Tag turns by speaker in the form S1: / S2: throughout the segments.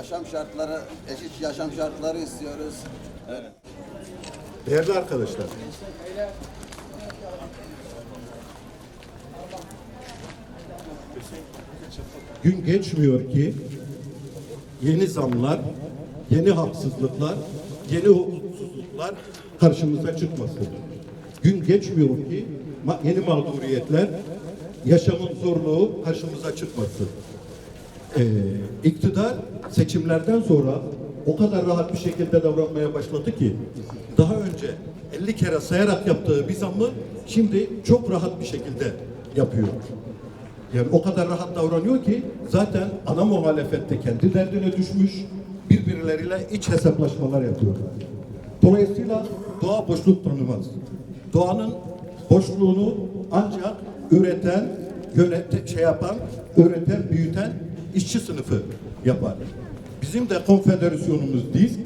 S1: Yaşam şartları, eşit yaşam şartları istiyoruz. Evet.
S2: Değerli arkadaşlar, gün geçmiyor ki yeni zamlar, yeni haksızlıklar, yeni hukuksuzluklar karşımıza çıkmasın. Gün geçmiyor ki yeni mağduriyetler, yaşamın zorluğu karşımıza çıkmasın. Ee, iktidar seçimlerden sonra o kadar rahat bir şekilde davranmaya başladı ki daha önce 50 kere sayarak yaptığı bir zammı şimdi çok rahat bir şekilde yapıyor. Yani o kadar rahat davranıyor ki zaten ana muhalefette kendi derdine düşmüş birbirleriyle iç hesaplaşmalar yapıyorlar. Dolayısıyla doğa boşluk tanımaz. Doğanın boşluğunu ancak üreten, yöneten, şey yapan, üreten, büyüten işçi sınıfı yapar. Bizim de konfederasyonumuz DİSK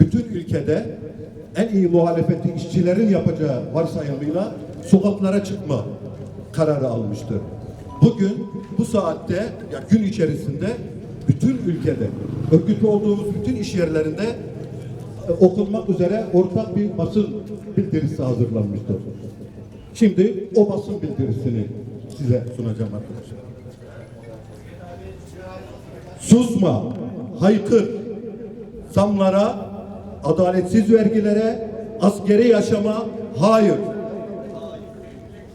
S2: bütün ülkede en iyi muhalefeti işçilerin yapacağı varsayımıyla sokaklara çıkma kararı almıştır. Bugün bu saatte ya gün içerisinde bütün ülkede örgütlü olduğumuz bütün iş yerlerinde e, okunmak üzere ortak bir basın bildirisi hazırlanmıştır. Şimdi o basın bildirisini size sunacağım arkadaşlar. Susma, haykır, zamlara, adaletsiz vergilere, askeri yaşama hayır.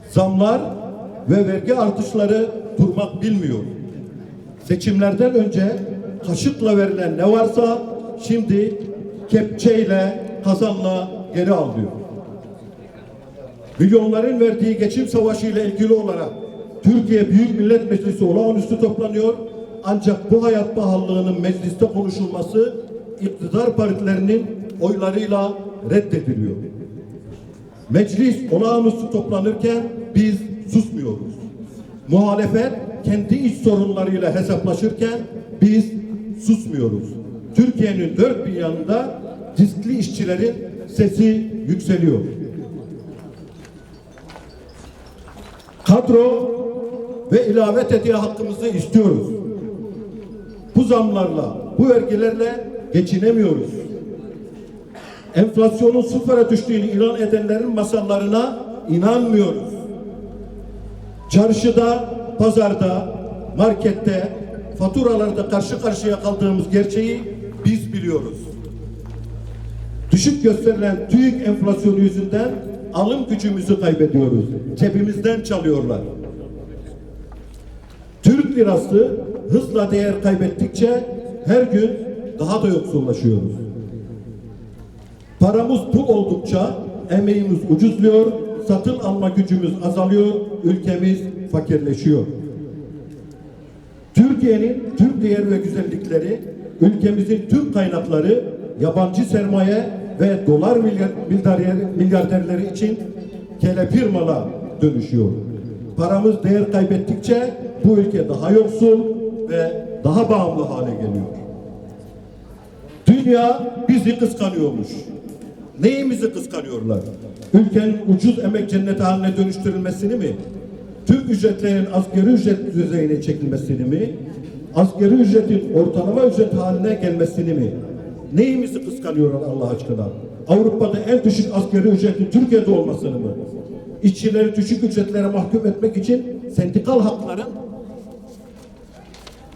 S2: Zamlar ve vergi artışları durmak bilmiyor. Seçimlerden önce kaşıkla verilen ne varsa şimdi kepçeyle, kazanla geri alıyor. Milyonların verdiği geçim savaşı ile ilgili olarak Türkiye Büyük Millet Meclisi olağanüstü toplanıyor. Ancak bu hayat pahalılığının mecliste konuşulması iktidar partilerinin oylarıyla reddediliyor. Meclis olağanüstü toplanırken biz susmuyoruz. Muhalefet kendi iç sorunlarıyla hesaplaşırken biz susmuyoruz. Türkiye'nin dört bir yanında riskli işçilerin sesi yükseliyor. Kadro ve ilave tediği hakkımızı istiyoruz. Bu zamlarla, bu vergilerle geçinemiyoruz. Enflasyonun sıfıra düştüğünü ilan edenlerin masallarına inanmıyoruz. Çarşıda, pazarda, markette, faturalarda karşı karşıya kaldığımız gerçeği biz biliyoruz. Düşük gösterilen TÜİK enflasyonu yüzünden alım gücümüzü kaybediyoruz. Cebimizden çalıyorlar. Türk lirası hızla değer kaybettikçe her gün daha da yoksullaşıyoruz. Paramız pul oldukça emeğimiz ucuzluyor, satın alma gücümüz azalıyor, ülkemiz fakirleşiyor. Türkiye'nin tüm değer ve güzellikleri, ülkemizin tüm kaynakları yabancı sermaye ve dolar milyar, milyarder- milyarderleri için kelepir mala dönüşüyor. Paramız değer kaybettikçe bu ülke daha yoksul ve daha bağımlı hale geliyor. Dünya bizi kıskanıyormuş. Neyimizi kıskanıyorlar? Ülkenin ucuz emek cenneti haline dönüştürülmesini mi? Tüm ücretlerin asgari ücret düzeyine çekilmesini mi? Asgari ücretin ortalama ücret haline gelmesini mi? Neyimizi kıskanıyorlar Allah aşkına? Avrupa'da en düşük asgari ücretin Türkiye'de olmasını mı? İşçileri düşük ücretlere mahkum etmek için sendikal hakların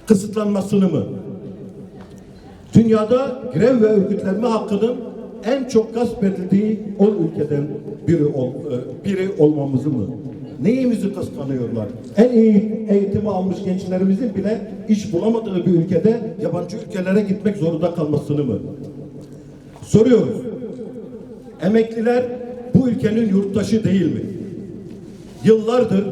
S2: kısıtlanmasını mı? Dünyada grev ve örgütlenme hakkının en çok gasp edildiği 10 ülkeden biri, ol, e, biri olmamızı mı? Neyimizi kıskanıyorlar? En iyi eğitimi almış gençlerimizin bile iş bulamadığı bir ülkede yabancı ülkelere gitmek zorunda kalmasını mı? Soruyoruz. Emekliler bu ülkenin yurttaşı değil mi? Yıllardır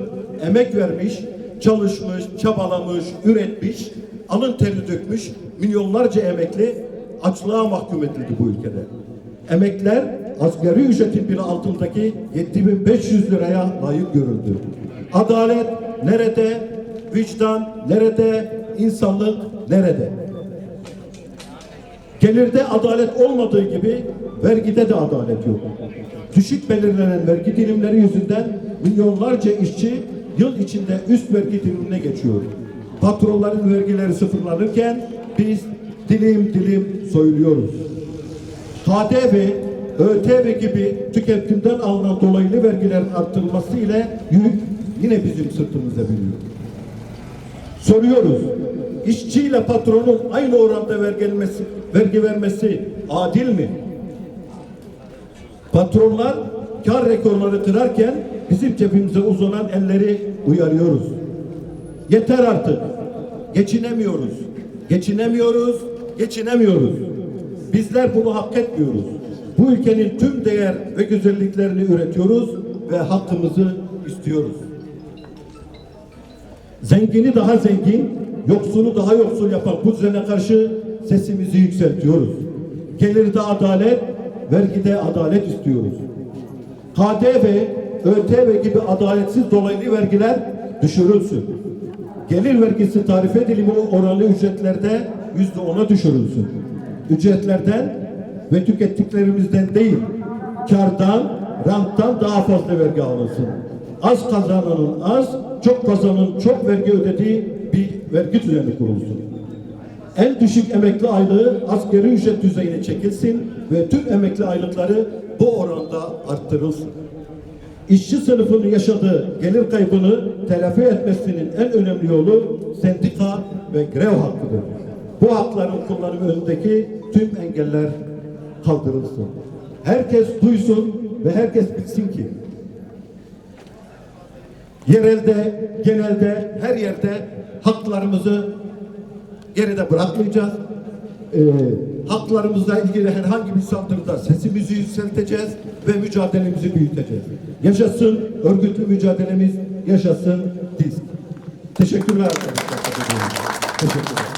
S2: emek vermiş, çalışmış, çabalamış, üretmiş, alın teri dökmüş milyonlarca emekli açlığa mahkum edildi bu ülkede. Emekler asgari ücretin bile altındaki 7500 liraya layık görüldü. Adalet nerede? Vicdan nerede? İnsanlık nerede? Gelirde adalet olmadığı gibi vergide de adalet yok. Düşük belirlenen vergi dilimleri yüzünden milyonlarca işçi yıl içinde üst vergi dilimine geçiyor. Patronların vergileri sıfırlanırken biz dilim dilim soyuluyoruz. KDV, ÖTV gibi tüketimden alınan dolaylı vergilerin arttırılması ile yük yine bizim sırtımıza biniyor. Soruyoruz. İşçi ile patronun aynı oranda vergi, vergi vermesi adil mi? Patronlar kar rekorları kırarken bizim cebimize uzanan elleri uyarıyoruz. Yeter artık. Geçinemiyoruz. Geçinemiyoruz. Geçinemiyoruz. Bizler bunu hak etmiyoruz. Bu ülkenin tüm değer ve güzelliklerini üretiyoruz ve hakkımızı istiyoruz. Zengini daha zengin, yoksulu daha yoksul yapan bu düzene karşı sesimizi yükseltiyoruz. Gelirde adalet, vergide adalet istiyoruz. KDV, ÖTV gibi adaletsiz dolaylı vergiler düşürülsün. Gelir vergisi tarife dilimi oranlı ücretlerde yüzde ona düşürülsün. Ücretlerden ve tükettiklerimizden değil, kardan, ranttan daha fazla vergi alınsın. Az kazananın az, çok kazananın çok vergi ödediği bir vergi düzeni kurulsun. En düşük emekli aylığı asgari ücret düzeyine çekilsin ve tüm emekli aylıkları bu oranda arttırılsın. İşçi sınıfının yaşadığı gelir kaybını telafi etmesinin en önemli yolu sendika ve grev hakkıdır. Bu hakların kullanımı önündeki tüm engeller kaldırılsın. Herkes duysun ve herkes bilsin ki yerelde, genelde, her yerde haklarımızı geride bırakmayacağız. Ee, haklarımızla ilgili herhangi bir saldırıda sesimizi yükselteceğiz ve mücadelemizi büyüteceğiz. Yaşasın örgütlü mücadelemiz, yaşasın disk. Teşekkürler. Teşekkürler.